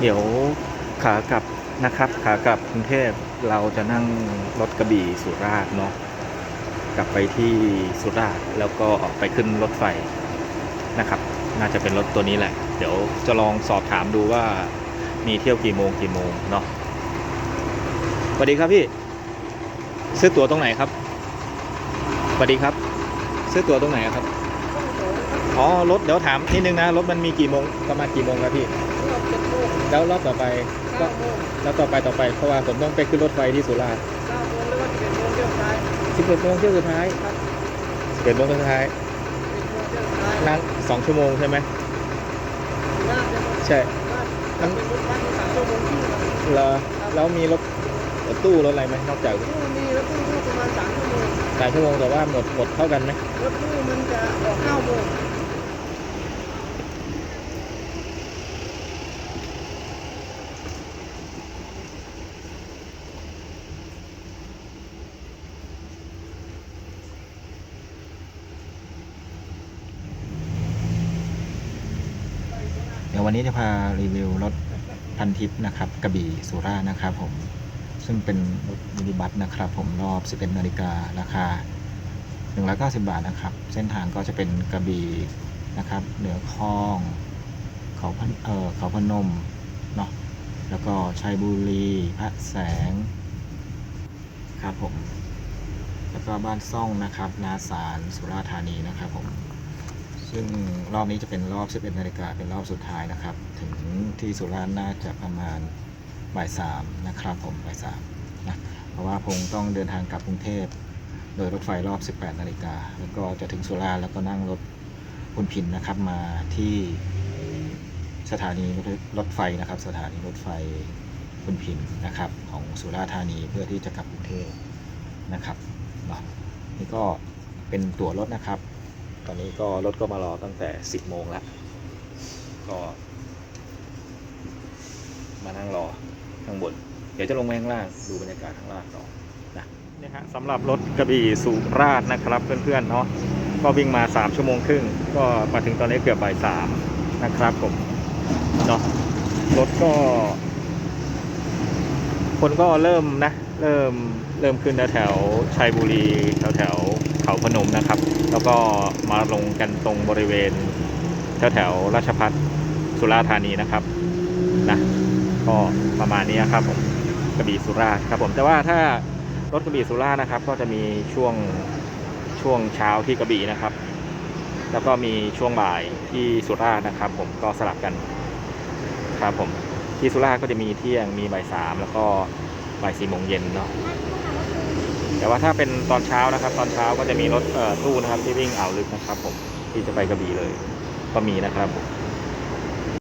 เดี๋ยวขากลับนะครับ ขากลับกรุงเทพเราจะนั่งรถกระบี่สุราษฎร์เนาะกลับไปที่สุราษฎร์แล้วก็ออกไปขึ้นรถไฟนะครับ น่าจะเป็นรถตัวนี้แหละ เดี๋ยวจะลองสอบถามดูว่ามีเที่ยวกี่โมงกี่โมงเนาะสวัสดีครับพี่ ซื้อตั๋วตรงไหนครับสวัสดีครับ ซื้อตั๋วตรงไหนครับอ๋อรถเดี๋ยวถามนิดนึงนะรถมันมีกี่โมงประมาณกี่โมงครับพี่ แล้วรอบต่อไปก็แล้วต่อไปต่อไปเพราะว่าผมต้องไปขึ้นรถไฟที่สุราษฎร์สิบเอ็ดโมงเที่ยวสุดท้ายสิบเอ็ดโมงเที่ยวสุดท้ายนั่งสองชั่วโมงใช่ไหมใช่มันเหรอแล้วมีรถรถตู้รถอะไรไหมนอกจากสามชั่วโมงแต่ว่าหมดหมดเท่ากันไหมเดี๋ยววันนี้จะพารีวิวรถพันทิปนะครับกระบี่สุรานะครับผมซึ่งเป็นรถมินิบัสนะครับผมรอบ 11นาฬิการาคา 190 บาทนะครับ เส้นทางก็จะเป็นกระบี่นะครับเหนือคลองเขาพนเอ่อเขาพนมเนาะแล้วก็ชัยบุรีพระแสงครับผม แล้วก็บ้านซ่องนะครับ นาสารสุราธานีนะครับผม ซึ่งรอบนี้จะเป็นรอบ 11 นาฬิกาเป็นรอบสุดท้ายนะครับ ถึงที่สุราษฎร์น่าจะประมาณบ่ายสามนะครับผมบ่ายสามนะเพราะว่าคงต้องเดินทางกลับกรุงเทพ โดยรถไฟรอบ 18 นาฬิกาแล้วก็จะถึงสุราษฎร์แล้วก็นั่งรถพุนพินนะครับมาที่สถานีรถไฟนะครับ สถานีรถไฟพุนพินนะครับของสุราษฎร์ธานีเพื่อที่จะกลับกรุงเทพนะครับนี่ก็เป็นตั๋วรถนะครับ ตอนนี้ก็รถก็มารอตั้งแต่10โมงแล้ว ก็ มานั่งรอข้างบน เดี๋ยวจะลงไปข้างล่างดูบรรยากาศข้างล่างต่อนะนี่ฮะสำหรับรถกระบี่สุราษฎร์นะครับเพื่อนๆเนาะก็วิ่งมา 3 ชั่วโมงครึ่ง ก็มาถึงตอนนี้เกือบบ่ายสามนะครับผมเนาะรถก็ คนก็เริ่มนะ เริ่ม เริ่มขึ้นแถวชัยบุรีแถวแถวเขาพนมนะครับ แล้วก็มาลงกันตรงบริเวณแถวแถวราชพัฒสุราธานีนะครับนะก็ประมาณนี้ครับผมกระบี่สุราครับผมแต่ว่าถ้ารถกระบี่สุรานะครับ ก็จะมีช่วงช่วงเช้าที่กระบี่นะครับ แล้วก็มีช่วงบ่ายที่สุรานะครับ ผมก็สลับกันครับผมที่สุราก็จะมีเที่ยงมีบ่ายสามแล้วก็บ่ายสี่โมงเย็นเนาะ แต่ว่าถ้าเป็นตอนเช้านะครับ ตอนเช้าก็จะมีรถเอ่อตู้นะครับที่วิ่งอ่าวลึกนะครับ ผมที่จะไปกระบี่เลยก็มีนะครับผม